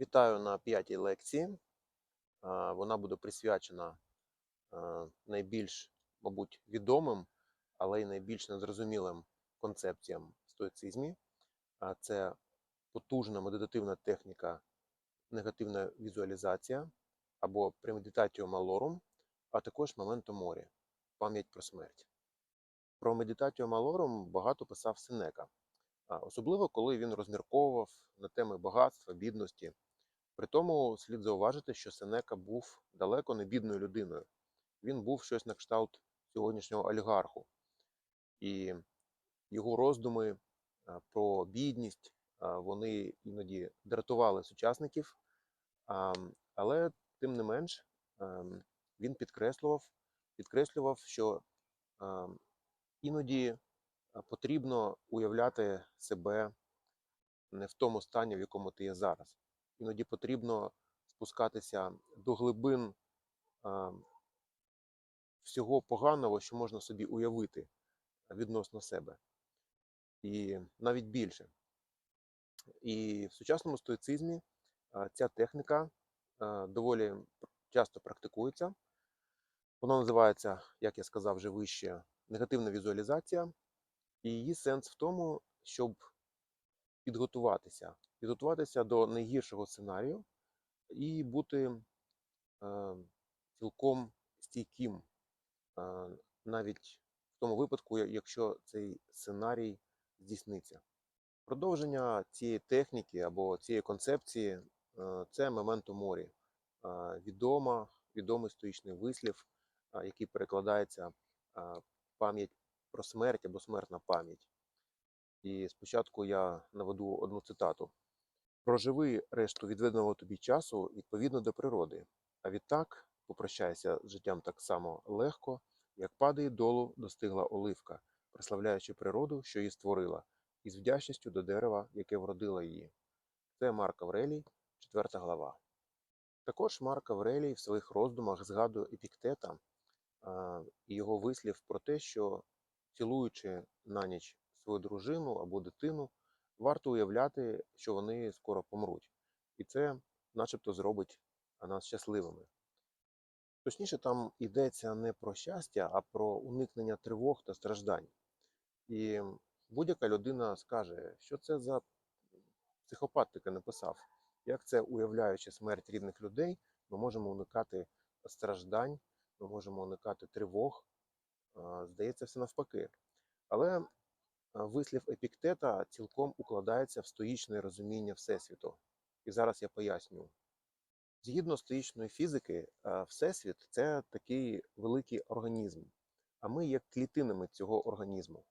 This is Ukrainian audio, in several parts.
Вітаю на п'ятій лекції. Вона буде присвячена найбільш, мабуть, відомим, але й найбільш незрозумілим концепціям стоїцизмі. Це потужна медитативна техніка негативна візуалізація або премедитатіо малорум, а також моменто морі пам'ять про смерть. Про медитатіо малорум багато писав Сенека, особливо коли він розмірковував на теми багатства, бідності. При тому слід зауважити, що Сенека був далеко не бідною людиною. Він був щось на кшталт сьогоднішнього олігарху. І його роздуми про бідність вони іноді дратували сучасників, але тим не менш він підкреслював, підкреслював, що іноді потрібно уявляти себе не в тому стані, в якому ти є зараз. Іноді потрібно спускатися до глибин всього поганого, що можна собі уявити відносно себе. І навіть більше. І в сучасному стоїцизмі ця техніка доволі часто практикується. Вона називається, як я сказав вже вище, негативна візуалізація. І її сенс в тому, щоб підготуватися, підготуватися до найгіршого сценарію і бути е, цілком стійким, е, навіть в тому випадку, якщо цей сценарій здійсниться. Продовження цієї техніки або цієї концепції е, це моменто морі. Е, відома, відомий стоїчний вислів, е, який перекладається е, пам'ять про смерть або смертна пам'ять. І спочатку я наведу одну цитату: Проживи решту відведеного тобі часу відповідно до природи, а відтак попрощайся з життям так само легко, як падає долу достигла оливка, прославляючи природу, що її створила, і з вдячністю до дерева, яке вродило її. Це Марк Аврелій, 4 глава. Також Марк Аврелій в своїх роздумах згадує епіктета і його вислів про те, що цілуючи на ніч свою дружину або дитину, варто уявляти, що вони скоро помруть. І це начебто зробить нас щасливими. Точніше, там йдеться не про щастя, а про уникнення тривог та страждань. І будь-яка людина скаже, що це за психопат таке написав. Як це, уявляючи смерть рідних людей, ми можемо уникати страждань, ми можемо уникати тривог. Здається, все навпаки. Але вислів епіктета цілком укладається в стоїчне розуміння Всесвіту. І зараз я поясню. Згідно стоїчної фізики, Всесвіт це такий великий організм, а ми є клітинами цього організму.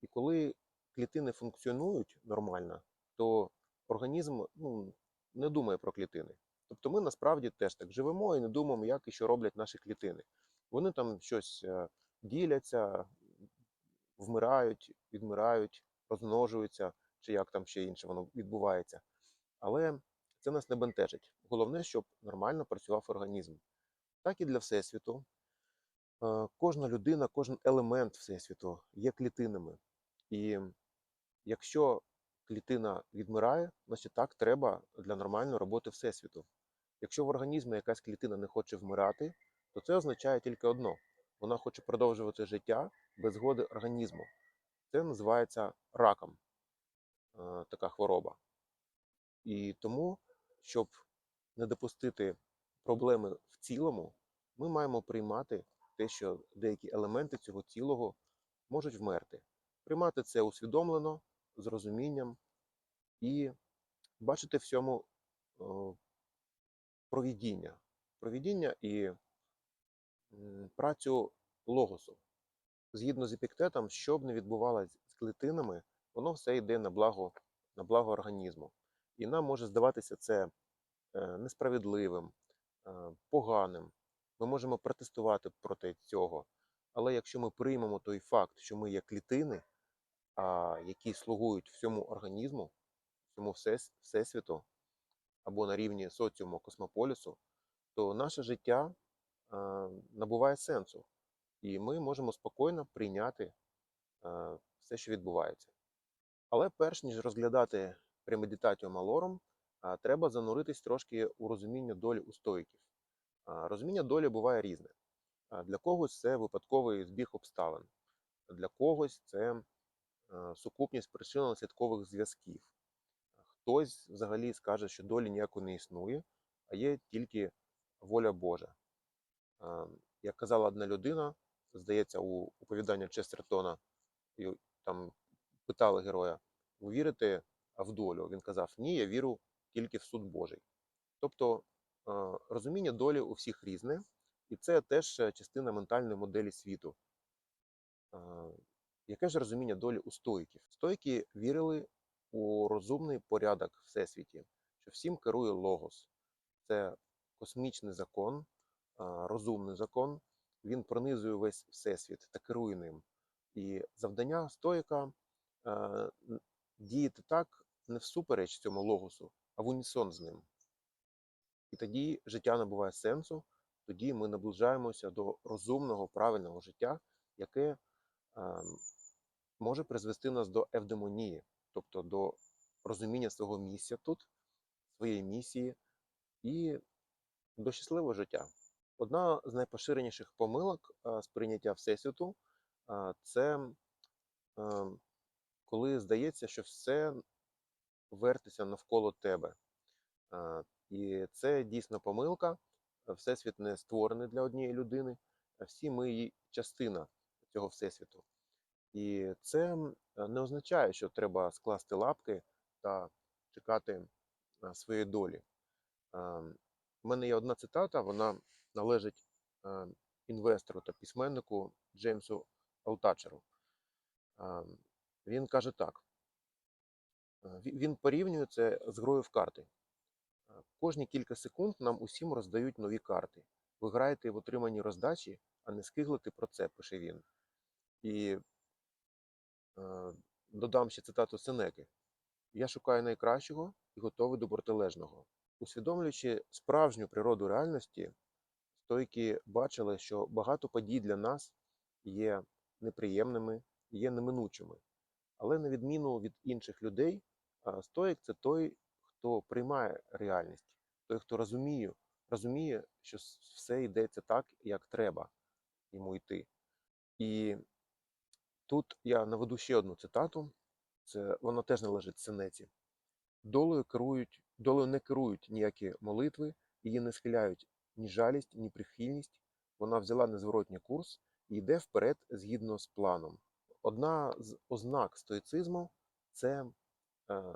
І коли клітини функціонують нормально, то організм ну, не думає про клітини. Тобто ми насправді теж так живемо і не думаємо, як і що роблять наші клітини. Вони там щось е, діляться, вмирають, відмирають, розмножуються, чи як там ще інше воно відбувається. Але це нас не бентежить. Головне, щоб нормально працював організм. Так і для Всесвіту. Е, Кожна людина, кожен елемент Всесвіту є клітинами. І якщо клітина відмирає, значить так треба для нормальної роботи Всесвіту. Якщо в організмі якась клітина не хоче вмирати, то це означає тільки одно: вона хоче продовжувати життя без згоди організму. Це називається раком, е, така хвороба. І тому, щоб не допустити проблеми в цілому, ми маємо приймати те, що деякі елементи цього цілого можуть вмерти. Приймати це усвідомлено, з розумінням і бачити всьому о, провідіння. Провідіння і працю логосу. Згідно з епіктетом, що б не відбувалося з клітинами, воно все йде на благо, на благо організму. І нам може здаватися це е, несправедливим, е, поганим. Ми можемо протестувати проти цього. Але якщо ми приймемо той факт, що ми є клітини, які слугують всьому організму, всьому всесвіту або на рівні соціуму космополісу, то наше життя набуває сенсу, і ми можемо спокійно прийняти все, що відбувається. Але перш ніж розглядати премедитатіо малорум, а, треба зануритись трошки у розуміння долі у стоїків. Розуміння долі буває різне. Для когось це випадковий збіг обставин, для когось це сукупність причинно-наслідкових зв'язків. Хтось взагалі скаже, що долі ніякої не існує, а є тільки воля Божа. Як казала одна людина, здається, у оповідання Честертона, і там питали героя: ви вірите в долю? Він казав: Ні, я вірю тільки в суд Божий. Тобто розуміння долі у всіх різне, і це теж е, частина ментальної моделі світу. Яке ж розуміння долі у стоїків? Стоїки вірили у розумний порядок всесвіті, що всім керує логос. Це космічний закон, розумний закон. Він пронизує весь всесвіт та керує ним. І завдання стоїка е, діяти так не всупереч цьому логосу, а в унісон з ним. І тоді життя набуває сенсу, тоді ми наближаємося до розумного, правильного життя, яке е, може призвести нас до евдемонії, тобто до розуміння свого місця тут, своєї місії і до щасливого життя. Одна з найпоширеніших помилок е, сприйняття Всесвіту е, це е, коли здається, що все вертиться навколо тебе. І це дійсно помилка. Всесвіт не створений для однієї людини, а всі ми її частина цього всесвіту. І це не означає, що треба скласти лапки та чекати своєї долі. У мене є одна цитата, вона належить е, інвестору та письменнику Джеймсу Алтачеру. Е, Він каже так: е, він порівнює це з грою в карти. Е, Кожні кілька секунд нам усім роздають нові карти. Ви граєте в отриманні роздачі, а не скиглити про це, пише він. І е, додам ще цитату Сенеки: Я шукаю найкращого і готовий до протилежного. Усвідомлюючи справжню природу реальності, стойки бачили, що багато подій для нас є неприємними, є неминучими. Але на відміну від інших людей, стоїк це той, хто приймає реальність, той, хто розуміє, розуміє, що все йдеться так, як треба йому йти. І тут я наведу ще одну цитату. Це вона теж належить Сенеці. Долею керують, долею не керують ніякі молитви, її не схиляють ні жалість, ні прихильність. Вона взяла незворотній курс і йде вперед згідно з планом. Одна з ознак стоїцизму це е,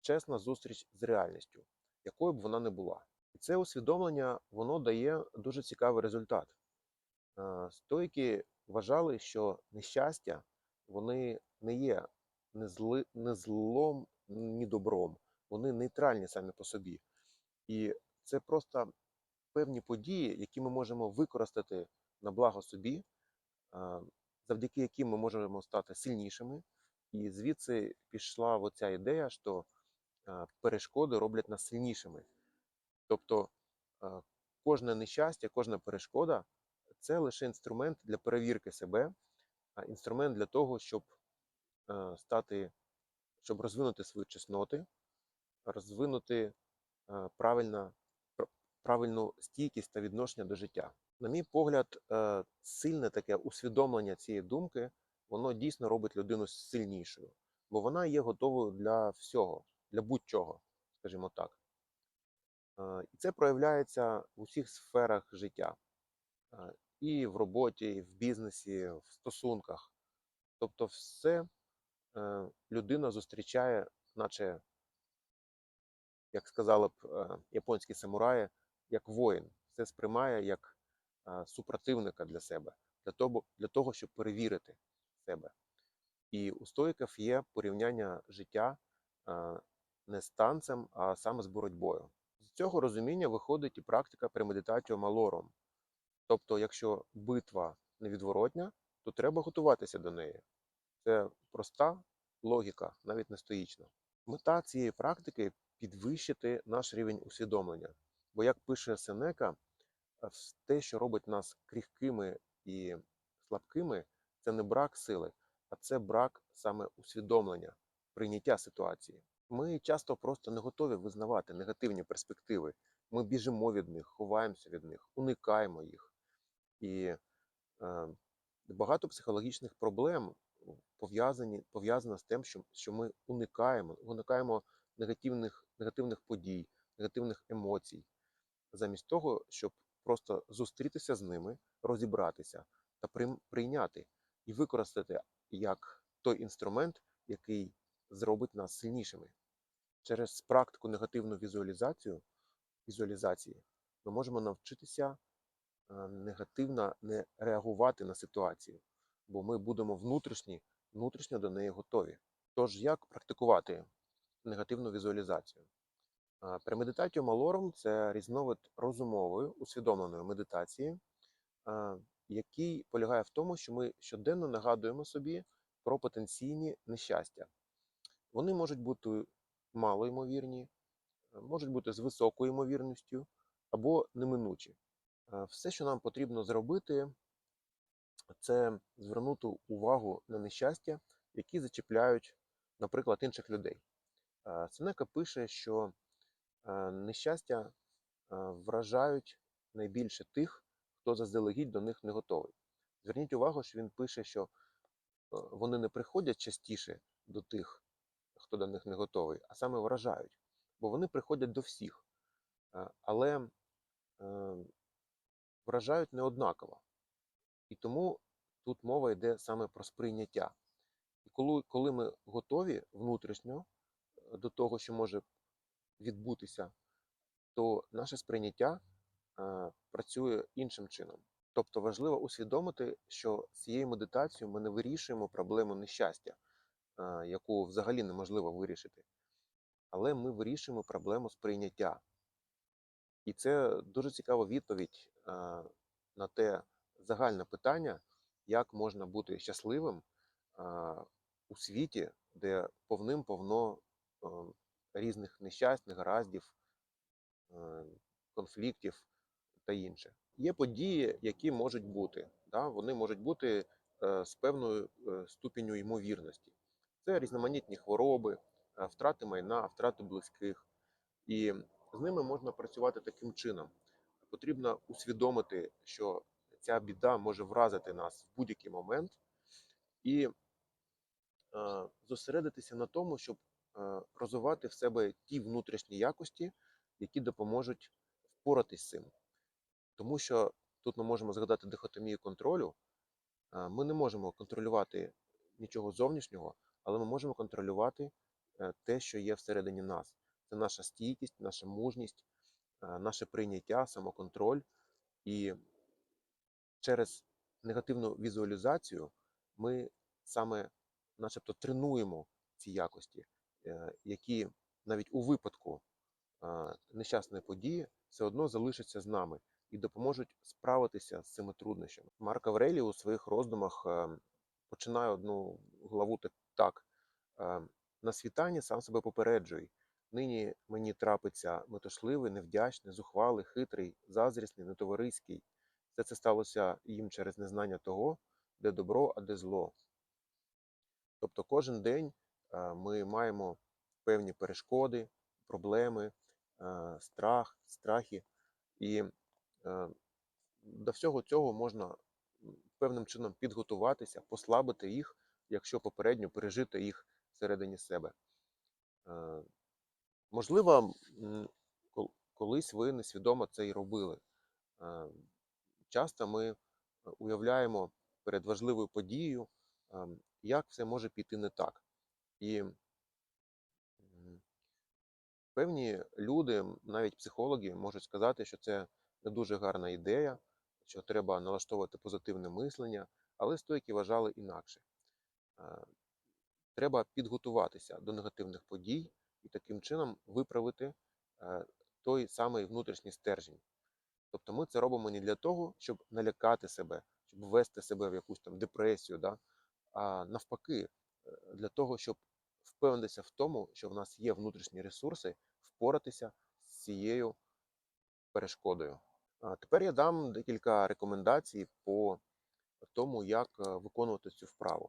чесна зустріч з реальністю, якою б вона не була. І це усвідомлення воно дає дуже цікавий результат. Е, Стоїки вважали, що нещастя вони не є не, зли, не злом, ні добром. Вони нейтральні самі по собі. І це просто певні події, які ми можемо використати на благо собі, завдяки яким ми можемо стати сильнішими. І звідси пішла оця ідея, що перешкоди роблять нас сильнішими. Тобто кожне нещастя, кожна перешкода це лише інструмент для перевірки себе, інструмент для того, щоб стати, щоб розвинути свої чесноти, розвинути правильно, пр- правильну стійкість та відношення до життя. На мій погляд, е, сильне таке усвідомлення цієї думки, воно дійсно робить людину сильнішою, бо вона є готовою для всього, для будь-чого, скажімо так. Е, І це проявляється в усіх сферах життя. Е, І в роботі, і в бізнесі, в стосунках. Тобто, все людина зустрічає, наче, як сказали б японські самураї, як воїн. Все сприймає як супротивника для себе, для того, для того, щоб перевірити себе. І у стоїків є порівняння життя не з танцем, а саме з боротьбою. З цього розуміння виходить і практика премедитатіо малором. Тобто, якщо битва невідворотня, то треба готуватися до неї. Це проста логіка, навіть не стоїчна. Мета цієї практики підвищити наш рівень усвідомлення. Бо, як пише Сенека, е, те, що робить нас крихкими і слабкими, це не брак сили, а це брак саме усвідомлення, прийняття ситуації. Ми часто просто не готові визнавати негативні перспективи. Ми біжимо від них, ховаємося від них, уникаємо їх. І е, багато психологічних проблем пов'язані, пов'язано з тим, що, що ми уникаємо, уникаємо негативних, негативних подій, негативних емоцій, замість того, щоб просто зустрітися з ними, розібратися та прийняти і використати як той інструмент, який зробить нас сильнішими. Через практику негативну візуалізацію, візуалізації ми можемо навчитися е, негативно не реагувати на ситуацію, бо ми будемо внутрішні, внутрішньо до неї готові. Тож, як практикувати негативну візуалізацію? Премедитатіо малорум це різновид розумової, усвідомленої медитації, який полягає в тому, що ми щоденно нагадуємо собі про потенційні нещастя. Вони можуть бути малоймовірні, е, можуть бути з високою ймовірністю або неминучі. Все, що нам потрібно зробити, це звернути увагу на нещастя, які зачіпляють, наприклад, інших людей. Сенека пише, що нещастя е, вражають найбільше тих, хто заздалегідь до них не готовий. Зверніть увагу, що він пише, що е, вони не приходять частіше до тих, хто до них не готовий, а саме вражають. Бо вони приходять до всіх, е, але е, вражають не однаково. І тому тут мова йде саме про сприйняття. І коли, коли ми готові внутрішньо е, до того, що може відбутися, то наше сприйняття е, працює іншим чином. Тобто важливо усвідомити, що цією медитацією ми не вирішуємо проблему нещастя, е, яку взагалі неможливо вирішити, але ми вирішуємо проблему сприйняття. І це дуже цікава відповідь е, на те загальне питання, як можна бути щасливим у світі, де повним-повно різних нещасть, негараздів, е, конфліктів та інше. Є події, які можуть бути. Да? Вони можуть бути е, з певною е, ступеню ймовірності. Це різноманітні хвороби, втрати майна, втрати близьких. І з ними можна працювати таким чином. Потрібно усвідомити, що ця біда може вразити нас в будь-який момент, і зосередитися на тому, щоб розвивати в себе ті внутрішні якості, які допоможуть впоратись з цим. Тому що тут ми можемо згадати дихотомію контролю. Е, Ми не можемо контролювати нічого зовнішнього, але ми можемо контролювати е, те, що є всередині нас. Це наша стійкість, наша мужність, е, наше прийняття, самоконтроль. І через негативну візуалізацію ми саме, начебто, тренуємо ці якості, е, які навіть у випадку е, нещасної події все одно залишаться з нами і допоможуть справитися з цими труднощами. Марк Аврелій у своїх роздумах е, починає одну главу так- так: е, на світанні сам себе попереджуй. Нині мені трапиться метушливий, невдячний, зухвалий, хитрий, зазрісний, нетовариський. Все це сталося їм через незнання того, де добро, а де зло. Тобто кожен день е, ми маємо певні перешкоди, проблеми, е, страх, страхи. І е, до всього цього можна певним чином підготуватися, послабити їх, якщо попередньо пережити їх всередині себе. Е, Можливо, колись ви несвідомо це і робили. Е, Часто ми е, уявляємо перед важливою подією, ем, як все може піти не так. І певні люди, навіть психологи, можуть сказати, що це не дуже гарна ідея, що треба налаштовувати позитивне мислення, але стойки вважали інакше. Е, Треба підготуватися до негативних подій і таким чином виправити е, той самий внутрішній стержень. Тобто ми це робимо не для того, щоб налякати себе, щоб ввести себе в якусь там депресію, да? а навпаки, для того, щоб впевнитися в тому, що в нас є внутрішні ресурси впоратися з цією перешкодою. Тепер я дам декілька рекомендацій по тому, як е, виконувати цю вправу.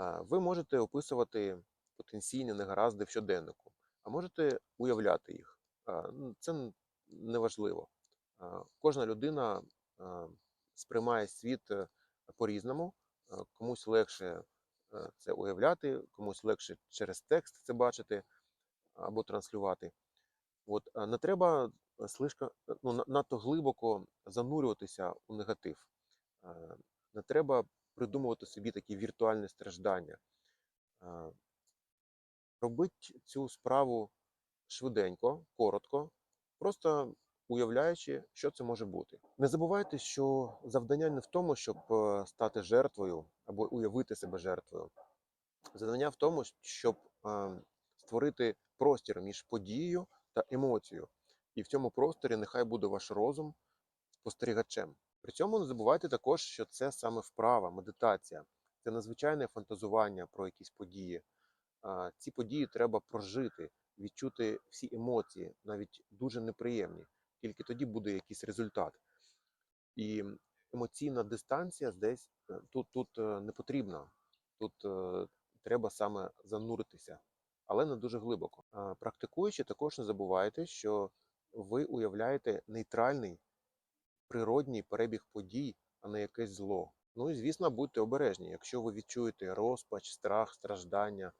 Е, Ви можете описувати потенційні негаразди в щоденнику, а можете уявляти їх. Ну, Це неважливо. Кожна людина сприймає світ е, по-різному. Е, Комусь легше е, це уявляти, комусь легше через текст це бачити або транслювати. От, не треба е, слишком, ну, надто глибоко занурюватися у негатив. Е, Не треба придумувати собі такі віртуальні страждання. Е, Робіть цю справу швиденько, коротко, просто уявляючи, що це може бути. Не забувайте, що завдання не в тому, щоб е, стати жертвою або уявити себе жертвою. Завдання в тому, щоб е, створити простір між подією та емоцією. І в цьому просторі нехай буде ваш розум спостерігачем. При цьому не забувайте також, що це саме вправа, медитація, це надзвичайне фантазування про якісь події. Ці події треба прожити, відчути всі емоції, навіть дуже неприємні. Тільки тоді буде якийсь результат. І емоційна дистанція десь е, тут, тут е, не потрібна. Тут е, треба саме зануритися, але не дуже глибоко. Практикуючи, також не забувайте, що ви уявляєте нейтральний природній перебіг подій, а не якесь зло. Ну і звісно, будьте обережні. Якщо ви відчуєте розпач, страх, страждання,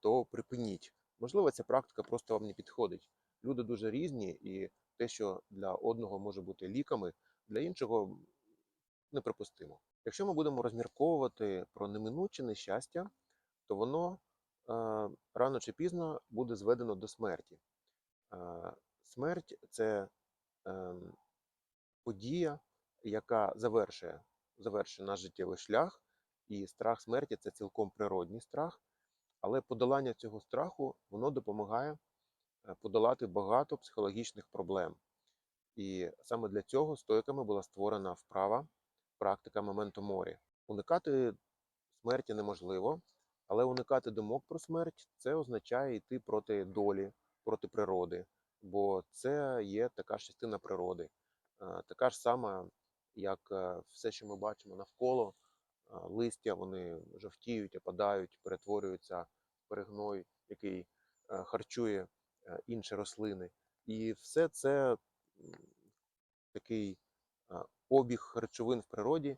то припиніть. Можливо, ця практика просто вам не підходить. Люди дуже різні, і те, що для одного може бути ліками, для іншого неприпустимо. Якщо ми будемо розмірковувати про неминуче нещастя, то воно е, рано чи пізно буде зведено до смерті. Е, смерть це ем, подія, яка завершує, завершує наш життєвий шлях, і страх смерті це цілком природній страх, але подолання цього страху воно допомагає е, подолати багато психологічних проблем. І саме для цього стоїками була створена вправа практика моменту морі. Уникати смерті неможливо, але уникати думок про смерть це означає йти проти долі, проти природи, бо це є така ж частина природи, Е, така ж сама, як е, все, що ми бачимо навколо, Е, листя вони жовтіють, опадають, перетворюються в перегной, який е, харчує е, інші рослини. І все це такий е, обіг речовин в природі,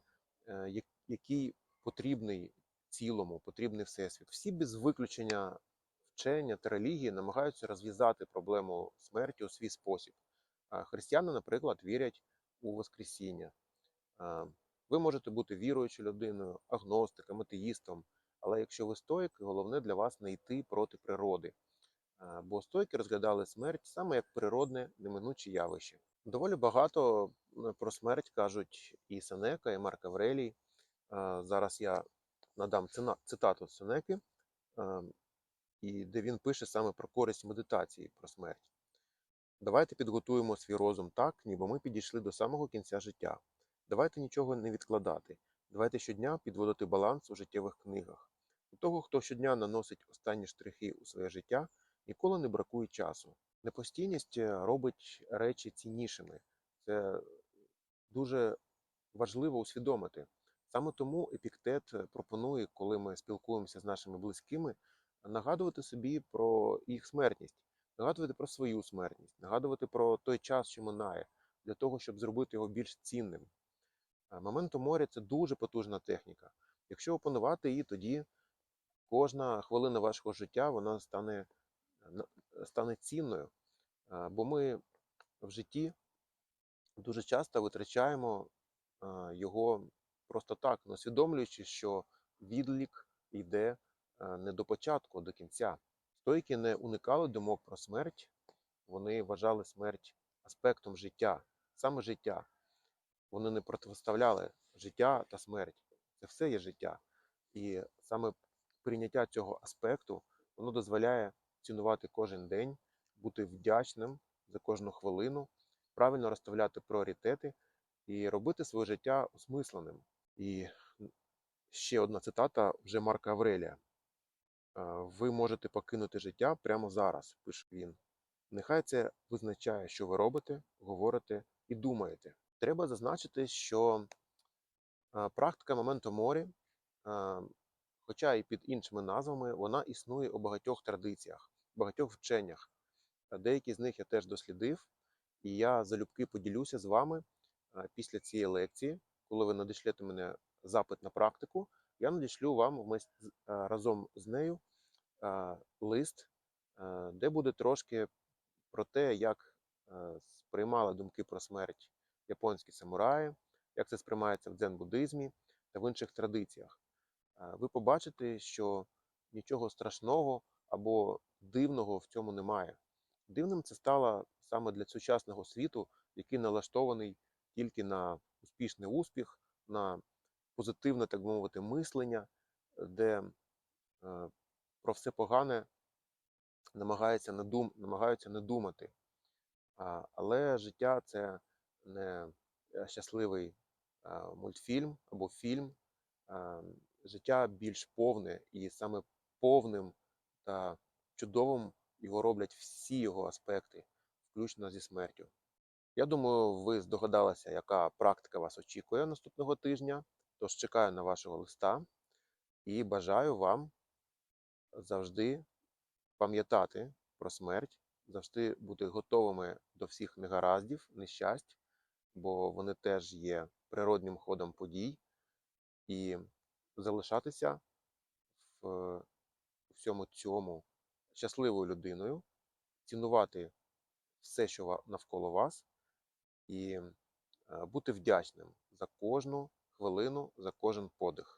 е, який потрібний цілому, потрібний всесвіт. Всі без виключення вчення та релігії намагаються розв'язати проблему смерті у свій спосіб. Християни, наприклад, вірять у Воскресіння. Ви можете бути віруючою людиною, агностиком, атеїстом, але якщо ви стоїк, головне для вас не йти проти природи. Бо стойки розглядали смерть саме як природне неминуче явище. Доволі багато про смерть кажуть і Сенека, і Марк Аврелій. Зараз я надам цитату Сенеки, і де він пише саме про користь медитації про смерть. Давайте підготуємо свій розум так, ніби ми підійшли до самого кінця життя. Давайте нічого не відкладати. Давайте щодня підводити баланс у життєвих книгах. У того, хто щодня наносить останні штрихи у своє життя, ніколи не бракує часу. Непостійність е, робить речі ціннішими. Це дуже важливо усвідомити. Саме тому епіктет е, пропонує, коли ми спілкуємося з нашими близькими, нагадувати собі про їх смертність, нагадувати про свою смертність, нагадувати про той час, що минає, для того, щоб зробити його більш цінним. Моменту моря це дуже потужна техніка. Якщо опанувати її, тоді кожна хвилина вашого життя вона стане, стане цінною. Бо ми в житті дуже часто витрачаємо його просто так, не усвідомлюючи, що відлік йде не до початку, а до кінця. Стойки не уникали думок про смерть, вони вважали смерть аспектом життя, саме життя. Вони не протиставляли життя та смерть. Це все є життя. І саме прийняття цього аспекту воно дозволяє цінувати кожен день, бути вдячним за кожну хвилину, правильно розставляти пріоритети і робити своє життя осмисленим. І ще одна цитата вже Марка Аврелія. «Е, Ви можете покинути життя прямо зараз, пише він. Нехай це визначає, що ви робите, говорите і думаєте. Треба зазначити, що е, практика моменту морі, е, хоча і під іншими назвами, вона існує у багатьох традиціях, багатьох вченнях. Е, Деякі з них я теж дослідив, і я залюбки поділюся з вами е, після цієї лекції, коли ви надішлете мене запит на практику, я надішлю вам е, разом з нею лист, де буде трошки про те, як сприймали думки про смерть японські самураї, як це сприймається в дзен-буддизмі та в інших традиціях. Ви побачите, що нічого страшного або дивного в цьому немає. Дивним це стало саме для сучасного світу, який налаштований тільки на успішний успіх, на позитивне, так би мовити, мислення, де е, про все погане намагаються не, дум, намагаються не думати. Але життя це не е, щасливий а, мультфільм або фільм. А, життя більш повне, і саме повним та чудовим його роблять всі його аспекти, включно зі смертю. Я думаю, ви здогадалися, яка практика вас очікує наступного тижня. Тож чекаю на вашого листа і бажаю вам завжди пам'ятати про смерть, завжди бути готовими до всіх негараздів, нещасть, бо вони теж є природнім ходом подій, і залишатися в всьому цьому щасливою людиною, цінувати все, що навколо вас, і е, бути вдячним за кожну хвилину, за кожен подих.